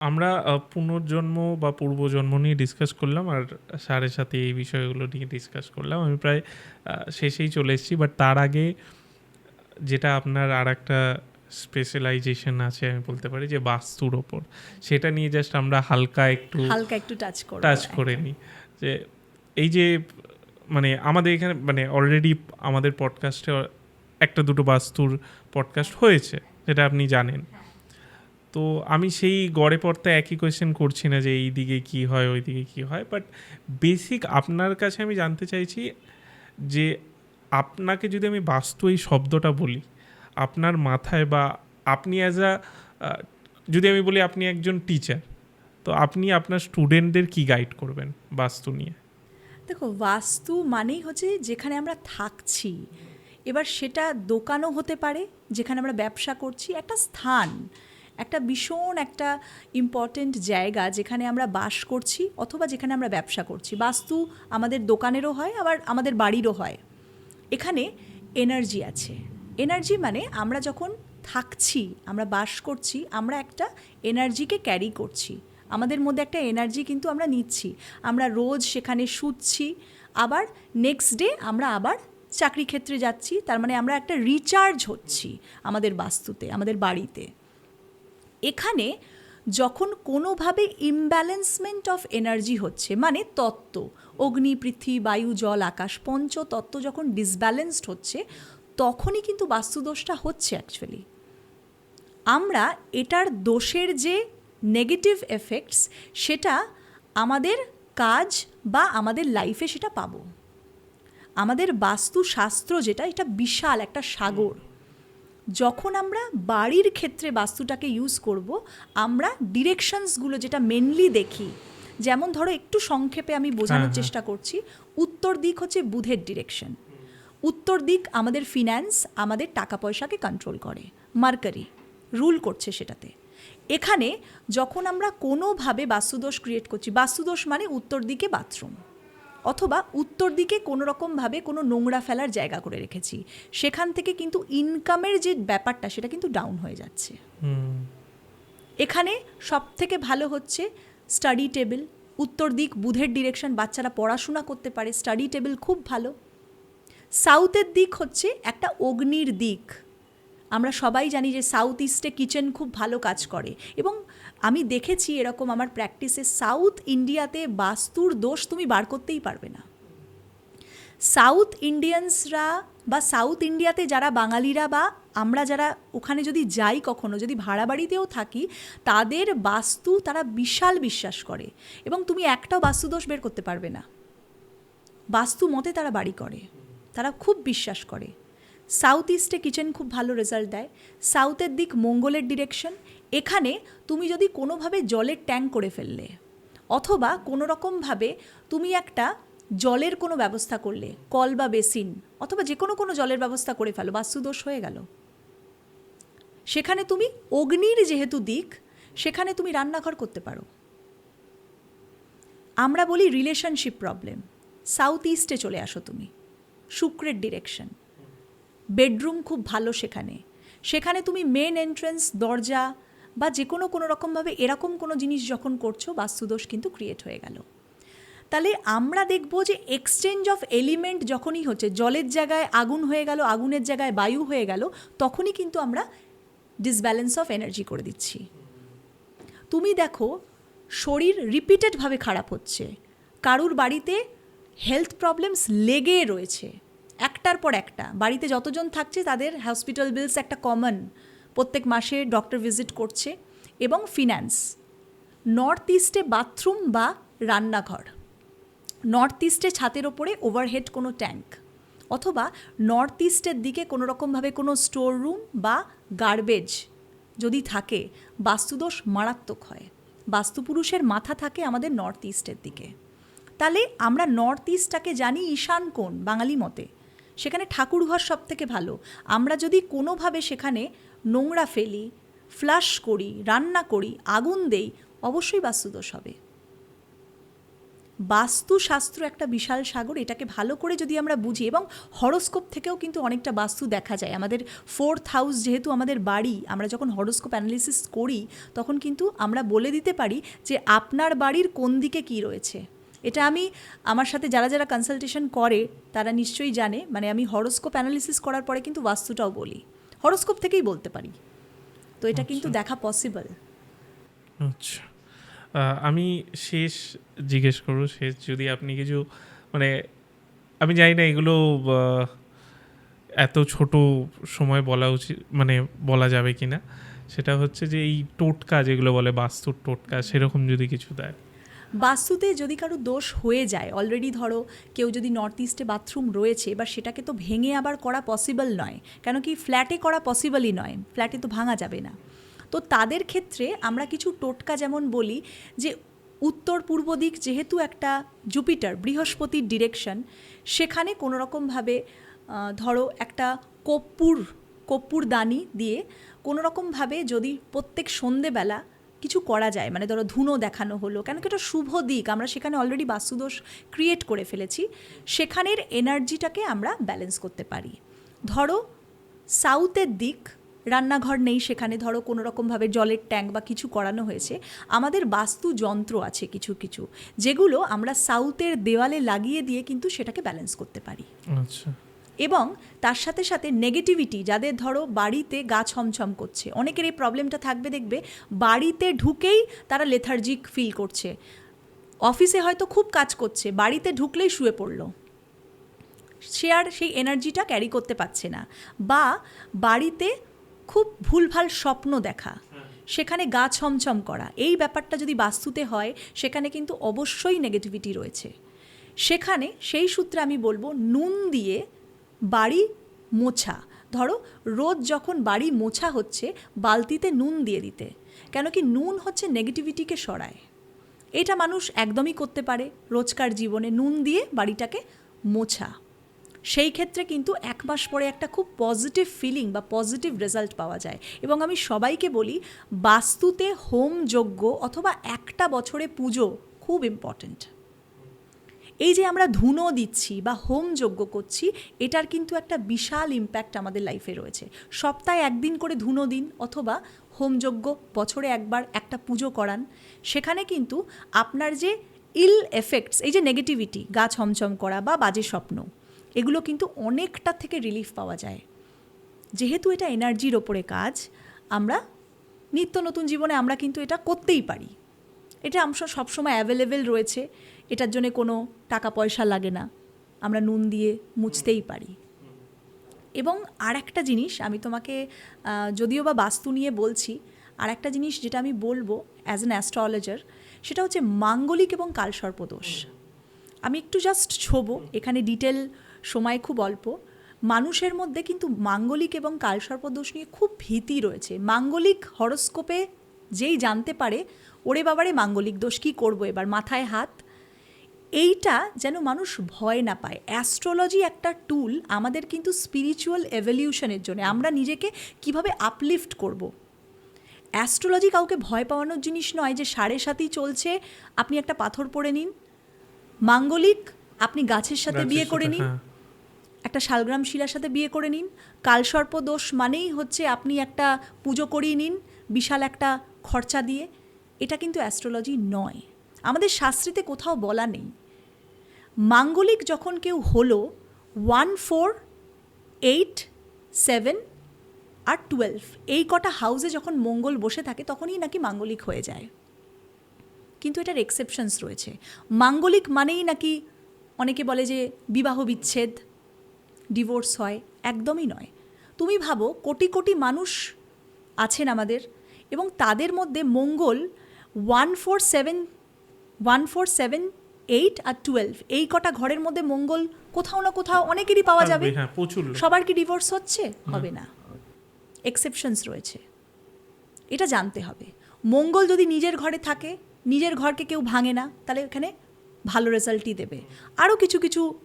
আমরা পুনর্জন্ম বা পূর্বজন্ম নিয়ে ডিসকাস করলাম আর স্যারের সাথে এই বিষয়গুলো নিয়ে ডিসকাস করলাম। আমি প্রায় শেষেই চলে এসেছি। বাট তার আগে যেটা আপনার আর একটা স্পেশালাইজেশন আছে আমি বলতে পারি যে বাস্তুর ওপর। সেটা নিয়ে জাস্ট আমরা হালকা একটু হালকা একটু টাচ করব। টাচ করে নিই। যে এই যে মানে আমাদের এখানে মানে অলরেডি আমাদের পডকাস্টে একটা দুটো বাস্তুর পডকাস্ট হয়েছে। যেটা আপনি জানেন। তো আমি সেই গড়ে পড়তে একই কোয়েশ্চেন করছি না যে এই দিকে কী হয়, ওই দিকে কী হয়। বাট বেসিক আপনার কাছে আমি জানতে চাইছি যে আপনাকে যদি আমি বাস্তু এই শব্দটা বলি, আপনার মাথায় বা আপনি অ্যাজ আ যদি আমি বলি আপনি একজন টিচার। তো আপনি আপনার স্টুডেন্টদের কি গাইড করবেন বাস্তু নিয়ে? দেখো বাস্তু মানেই হচ্ছে যেখানে আমরা থাকছি। এবার সেটা দোকানও হতে পারে, যেখানে আমরা ব্যবসা করছি, একটা স্থান। একটা ভীষণ একটা ইম্পর্টেন্ট জায়গা যেখানে আমরা বাস করছি অথবা যেখানে আমরা ব্যবসা করছি। বাস্তু আমাদের দোকানেরও হয় আবার আমাদের বাড়িরও হয়। এখানে এনার্জি আছে। এনার্জি মানে আমরা যখন থাকছি, আমরা বাস করছি, আমরা একটা এনার্জিকে ক্যারি করছি। আমাদের মধ্যে একটা এনার্জি কিন্তু আমরা নিচ্ছি। আমরা রোজ সেখানে শুচ্ছি। আবার নেক্সট ডে আমরা আবার চাকরি ক্ষেত্রে যাচ্ছি। তার মানে আমরা একটা রিচার্জ হচ্ছি আমাদের বাস্তুতে, আমাদের বাড়িতে। এখানে যখন কোনোভাবে ইমব্যালেন্সমেন্ট অফ এনার্জি হচ্ছে মানে তত্ত্ব অগ্নি, পৃথিবী, বায়ু, জল, আকাশ পঞ্চতত্ত্ব যখন ডিসব্যালেন্সড হচ্ছে তখনই কিন্তু বাস্তুদোষটা হচ্ছে অ্যাকচুয়ালি। আমরা এটার দোষের যে নেগেটিভ এফেক্টস সেটা আমাদের কাজ বা আমাদের লাইফে সেটা পাবো। আমাদের বাস্তুশাস্ত্র যেটা এটা বিশাল একটা সাগর। যখন আমরা বাড়ির ক্ষেত্রে বাস্তুটাকে ইউজ করব, আমরা ডিরেকশনসগুলো যেটা মেনলি দেখি। যেমন ধরো একটু সংক্ষেপে আমি হ্যাঁ, বোঝানোর হ্যাঁ। চেষ্টা করছি। উত্তর দিক হচ্ছে বুধের ডিরেকশন। উত্তর দিক আমাদের ফিন্যান্স, আমাদের টাকা পয়সাকে কন্ট্রোল করে। মার্কারি রুল করছে সেটাতে। এখানে যখন আমরা কোনোভাবে বাস্তুদোষ ক্রিয়েট করছি, বাস্তুদোষ মানে উত্তর দিকে বাথরুম। অথবা উত্তর দিকে কোনো রকমভাবে কোনো নোংরা ফেলার জায়গা করে রেখেছি। সেখান থেকে কিন্তু ইনকামের যে ব্যাপারটা সেটা কিন্তু ডাউন হয়ে যাচ্ছে। এখানে সবথেকে ভালো হচ্ছে স্টাডি টেবিল। উত্তর দিক বুধের ডিরেকশন বাচ্চারা পড়াশোনা করতে পারে। স্টাডি টেবিল খুব ভালো। সাউথের দিক হচ্ছে একটা অগ্নির দিক। আমরা সবাই জানি যে সাউথ ইস্টে কিচেন খুব ভালো কাজ করে এবং আমি দেখেছি এরকম আমার প্র্যাকটিসে সাউথ ইন্ডিয়াতে বাস্তুর দোষ তুমি বার করতেই পারবে না। সাউথ ইন্ডিয়ানসরা বা সাউথ ইন্ডিয়াতে যারা বাঙালিরা বা আমরা যারা ওখানে যদি যাই কখনো, যদি ভাড়া বাড়িতেও থাকি, তাদের বাস্তু তারা বিশাল বিশ্বাস করে এবং তুমি একটাও বাস্তুদোষ বের করতে পারবে না। বাস্তু মতে তারা বাড়ি করে। তারা খুব বিশ্বাস করে। সাউথ ইস্টে কিচেন খুব ভালো রেজাল্ট দেয়। সাউথের দিক মঙ্গলের ডিরেকশন। এখানে তুমি যদি কোনোভাবে জলের ট্যাঙ্ক করে ফেললে, অথবা কোনো রকমভাবে তুমি একটা জলের কোনো ব্যবস্থা করলে, কল বা বেসিন, অথবা যে কোনো কোনো জলের ব্যবস্থা করে ফেলো বাস্তুদোষ হয়ে গেল। সেখানে তুমি অগ্নির যেহেতু দিক, সেখানে তুমি রান্নাঘর করতে পারো। আমরা বলি রিলেশনশিপ প্রবলেম। সাউথ ইস্টে চলে আসো তুমি। শুক্রের ডিরেকশন। বেডরুম খুব ভালো সেখানে। সেখানে তুমি মেন এন্ট্রান্স দরজা বা যে কোনো কোনো রকমভাবে এরকম কোনো জিনিস যখন করছ বাস্তুদোষ কিন্তু ক্রিয়েট হয়ে গেল। তাহলে আমরা দেখব যে এক্সচেঞ্জ অফ এলিমেন্ট যখনই হচ্ছে জলের জায়গায় আগুন হয়ে গেল, আগুনের জায়গায় বায়ু হয়ে গেল তখনই কিন্তু আমরা ডিসব্যালেন্স অফ এনার্জি করে দিচ্ছি। তুমি দেখো শরীর রিপিটেডভাবে খারাপ হচ্ছে। কারুর বাড়িতে হেলথ প্রবলেমস লেগে রয়েছে। একটার পর একটা। বাড়িতে যতজন থাকছে তাদের হসপিটাল বিলস একটা কমন। প্রত্যেক মাসে ডক্টর ভিজিট করছে এবং ফিন্যান্স। নর্থ ইস্টে বাথরুম বা রান্নাঘর। নর্থ ইস্টে ছাদের ওপরে ওভারহেড কোনো ট্যাঙ্ক অথবা নর্থ ইস্টের দিকে কোনো রকমভাবে কোনো স্টোর রুম বা গার্বেজ যদি থাকে, বাস্তুদোষ মারাত্মক হয়। বাস্তুপুরুষের মাথা থাকে আমাদের নর্থ ইস্টের দিকে। তাহলে আমরা নর্থ ইস্টটাকে জানি ঈশান কোণ, বাঙালি মতে। সেখানে ঠাকুরঘর সবথেকে ভালো। আমরা যদি কোনোভাবে সেখানে নোংরা ফেলি, ফ্লাশ করি, রান্না করি, আগুন দেই অবশ্যই বাস্তুদোষ হবে। বাস্তুশাস্ত্র একটা বিশাল সাগর এটাকে ভালো করে যদি আমরা বুঝি এবং হরোস্কোপ থেকেও কিন্তু অনেকটা বাস্তু দেখা যায় আমাদের ফোর্থ হাউস যেহেতু আমাদের বাড়ি আমরা যখন হরোস্কোপ অ্যানালিসিস করি তখন কিন্তু আমরা বলে দিতে পারি যে আপনার বাড়ির কোন দিকে কী রয়েছে এটা আমি আমার সাথে যারা যারা কনসালটেশন করে তারা নিশ্চয়ই জানে। মানে আমি হরোস্কোপ অ্যানালিসিস করার পরে কিন্তু বাস্তুটাও বলি। হরোস্কোপ থেকেই বলতে পারি। তো এটা কিন্তু দেখা পসিবল আচ্ছা। আমি শেষ জিজ্ঞেস করব শেষ যদি আপনি কিছু মানে আমি জানি না এগুলো এত ছোট সময় বলা উচিত মানে বলা যাবে কি না সেটা হচ্ছে যে এই টোটকা যেগুলো বলে বাস্তুর টোটকা সেরকম যদি কিছু দেয়। বাস্তুতে যদি কারও দোষ হয়ে যায় অলরেডি ধরো কেউ যদি নর্থ ইস্টে বাথরুম রয়েছে বা সেটাকে তো ভেঙে আবার করা পসিবল নয়। কেন কি ফ্ল্যাটে করা পসিবলই নয় ফ্ল্যাটে তো ভাঙা যাবে না। তো তাদের ক্ষেত্রে আমরা কিছু টোটকা যেমন বলি যে, উত্তর পূর্ব দিক যেহেতু একটা জুপিটার বৃহস্পতির ডিরেকশন সেখানে কোনো রকমভাবে ধরো একটা কর্পূর কর্পূর দানি দিয়ে কোনোরকমভাবে যদি প্রত্যেক সন্ধেবেলা কিছু করা যায়। মানে ধরো ধুনো দেখানো হলো, কেন কি এটা শুভ দিক। আমরা সেখানে অলরেডি বাস্তুদোষ ক্রিয়েট করে ফেলেছি। সেখানের এনার্জিটাকে আমরা ব্যালেন্স করতে পারি। ধরো সাউথের দিক, রান্নাঘর নেই সেখানে, ধরো কোনো রকমভাবে জলের ট্যাঙ্ক বা কিছু করানো হয়েছে। আমাদের বাস্তু যন্ত্র আছে কিছু কিছু, যেগুলো আমরা সাউথের দেওয়ালে লাগিয়ে দিয়ে কিন্তু সেটাকে ব্যালেন্স করতে পারি। আচ্ছা। এবং তার সাথে সাথে নেগেটিভিটি যাদের ধরো বাড়িতে গা ছমছম করছে অনেকের এই প্রবলেমটা থাকবে দেখবে বাড়িতে ঢুকেই তারা লেথার্জিক ফিল করছে। অফিসে হয়তো খুব কাজ করছে বাড়িতে ঢুকলেই শুয়ে পড়ল। সে আর সেই এনার্জিটা ক্যারি করতে পারছে না। বা বাড়িতে খুব ভুলভাল স্বপ্ন দেখা সেখানে গা ছমছম করা এই ব্যাপারটা যদি বাস্তুতে হয় সেখানে কিন্তু অবশ্যই নেগেটিভিটি রয়েছে। সেখানে সেই সূত্রে আমি বলব নুন দিয়ে বাড়ি মোছা। ধরো, রোজ যখন বাড়ি মোছা হচ্ছে, বালতিতে নুন দিয়ে দিতে। কেন কি নুন হচ্ছে নেগেটিভিটিকে সরায়। এটা মানুষ একদমই করতে পারে, রোজকার জীবনে নুন দিয়ে বাড়িটাকে মোছা। সেই ক্ষেত্রে কিন্তু এক মাস পরে একটা খুব পজিটিভ ফিলিং বা পজিটিভ রেজাল্ট পাওয়া যায়। এবং আমি সবাইকে বলি, বাস্তুতে হোম যজ্ঞ অথবা একটা বছরে পুজো খুব ইম্পর্ট্যান্ট এই যে আমরা ধুনো দিচ্ছি বা হোম যজ্ঞ করছি, এটার কিন্তু একটা বিশাল ইম্প্যাক্ট আমাদের লাইফে রয়েছে। সপ্তাহে একদিন করে ধুনো দিন অথবা হোম যজ্ঞ, বছরে একবার একটা পুজো করান। সেখানে কিন্তু আপনার যে ইল এফেক্টস এই যে নেগেটিভিটি গা ছমছম করা বা বাজে স্বপ্ন, এগুলো কিন্তু অনেকটা থেকে রিলিফ পাওয়া যায়। যেহেতু এটা এনার্জির ওপরে কাজ, আমরা নিত্য নতুন জীবনে আমরা কিন্তু এটা করতেই পারি। এটা আমরা সবসময় অ্যাভেলেবেল রয়েছে। এটার জন্য কোনো টাকা পয়সা লাগে না। আমরা নুন দিয়ে মুছতেই পারি। এবং আর একটা জিনিস আমি তোমাকে যদিও বা বাস্তু নিয়ে বলছি আর একটা জিনিস যেটা আমি বলব অ্যাজ অ্যান অ্যাস্ট্রোলজার সেটা হচ্ছে মাঙ্গলিক এবং কালসর্পদোষ আমি একটু জাস্ট ছোবো, এখানে ডিটেল সময় খুব অল্প। মানুষের মধ্যে কিন্তু মাঙ্গলিক এবং কালসর্পদোষ নিয়ে খুব ভীতি রয়েছে। মাঙ্গলিক হরস্কোপে যেই জানতে পারে ওরে বাবারে মাঙ্গলিক দোষ কী করব এবার? মাথায় হাত। এইটা যেন মানুষ ভয় না পায়। অ্যাস্ট্রোলজি একটা টুল আমাদের কিন্তু স্পিরিচুয়াল এভলিউশনের জন্য। আমরা নিজেকে কীভাবে আপলিফট করব। অ্যাস্ট্রোলজি কাউকে ভয় পাওয়ানোর জিনিস নয় যে সাড়ে সাতই চলছে আপনি একটা পাথর পরে নিন। মাঙ্গলিক আপনি গাছের সাথে বিয়ে করে নিন। হ্যাঁ। একটা শালগ্রাম শিলার সাথে বিয়ে করে নিন। কালসর্প দোষ মানেই হচ্ছে আপনি একটা পুজো করিয়ে নিন। বিশাল একটা খরচা দিয়ে, এটা কিন্তু অ্যাস্ট্রোলজি নয়। আমাদের শাস্ত্রীতে কোথাও বলা নেই। মাঙ্গলিক যখন কেউ হলো ওয়ান ফোর এইট সেভেন আর টুয়েলভ এই কটা হাউসে যখন মঙ্গল বসে থাকে, তখনই নাকি মাঙ্গলিক হয়ে যায়। কিন্তু এটার এক্সেপশনস রয়েছে। মাঙ্গলিক মানেই নাকি অনেকে বলে যে বিবাহ বিচ্ছেদ ডিভোর্স হয়, একদমই নয়। তুমি ভাবো, কোটি কোটি মানুষ আছেন আমাদের এবং তাদের মধ্যে মঙ্গল one four seven one four seven eight আর টুয়েলভ। এই কটা ঘরের মধ্যে মঙ্গল কোথাও না কোথাও অনেকেরই পাওয়া যাবে। হ্যাঁ সবার কি ডিভোর্স হচ্ছে? হবে না। এক্সেপশনস রয়েছে। এটা জানতে হবে। মঙ্গল যদি নিজের ঘরে থাকে নিজের ঘরকে কেউ ভাঙে না তাহলে এখানে ভালো রেজাল্টই দেবে। আরও কিছু কিছু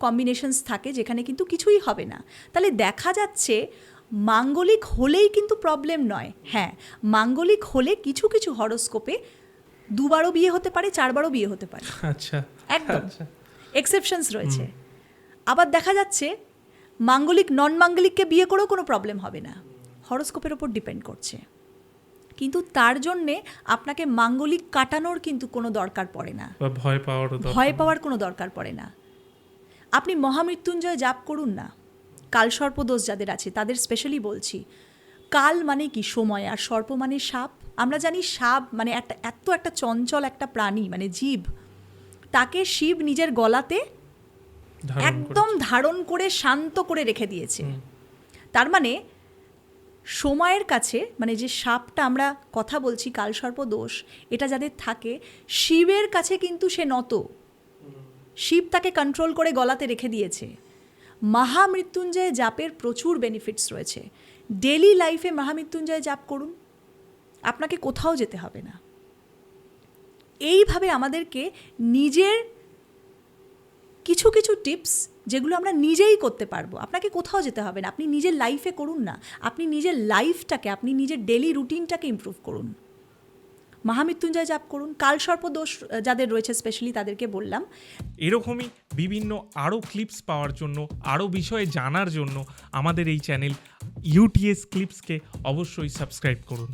কম্বিনেশনস থাকে যেখানে কিন্তু কিছুই হবে না। তাহলে দেখা যাচ্ছে মাঙ্গলিক হলেই কিন্তু প্রবলেম নয়। হ্যাঁ মাঙ্গলিক হলে কিছু কিছু হরোস্কোপে দুবারও বিয়ে হতে পারে চারবারও বিয়ে হতে পারে। আচ্ছা। একদম। আচ্ছা। এক্সেপশনস রয়েছে। আবার দেখা যাচ্ছে মাঙ্গলিক নন মাঙ্গলিককে বিয়ে করেও কোনো প্রবলেম হবে না। হরস্কোপের ওপর ডিপেন্ড করছে। কিন্তু তার জন্যে আপনাকে মাঙ্গলিক কাটানোর কিন্তু কোনো দরকার পড়ে না। ভয় দরকার ভয় পাওয়ার কোনো দরকার পড়ে না। আপনি মহামৃত্যুঞ্জয় জাপ করুন না। কালসর্পদোষ যাদের আছে তাদের স্পেশালি বলছি। কাল মানে কি? সময়। আর সর্প মানে সাপ। আমরা জানি সাপ মানে একটা এত একটা চঞ্চল একটা প্রাণী মানে জীব। তাকে শিব নিজের গলাতে একদম ধারণ করে শান্ত করে রেখে দিয়েছে। তার মানে সময়ের কাছে মানে যে সাপটা আমরা কথা বলছি কালসর্প দোষ এটা যাদের থাকে শিবের কাছে কিন্তু সে নত। শিব তাকে কন্ট্রোল করে গলাতে রেখে দিয়েছে। মহামৃত্যুঞ্জয় জাপের প্রচুর বেনিফিটস রয়েছে। ডেলি লাইফে মহামৃত্যুঞ্জয় জাপ করুন। আপনাকে কোথাও যেতে হবে না। এইভাবে আমাদেরকে নিজের কিছু কিছু টিপস যেগুলো আমরা নিজেই করতে পারব। আপনাকে কোথাও যেতে হবে না। আপনি নিজের লাইফে করুন না। আপনি নিজের লাইফটাকে আপনি নিজের ডেলি রুটিনটাকে ইমপ্রুভ করুন। মহামৃত্যুঞ্জয় জাপ করুন। কালসর্প দোষ যাদের রয়েছে স্পেশালি তাদেরকে বললাম। এরকমই বিভিন্ন আরও ক্লিপস পাওয়ার জন্য আরও বিষয়ে জানার জন্য আমাদের এই চ্যানেল ইউটিএস ক্লিপসকে অবশ্যই সাবস্ক্রাইব করুন।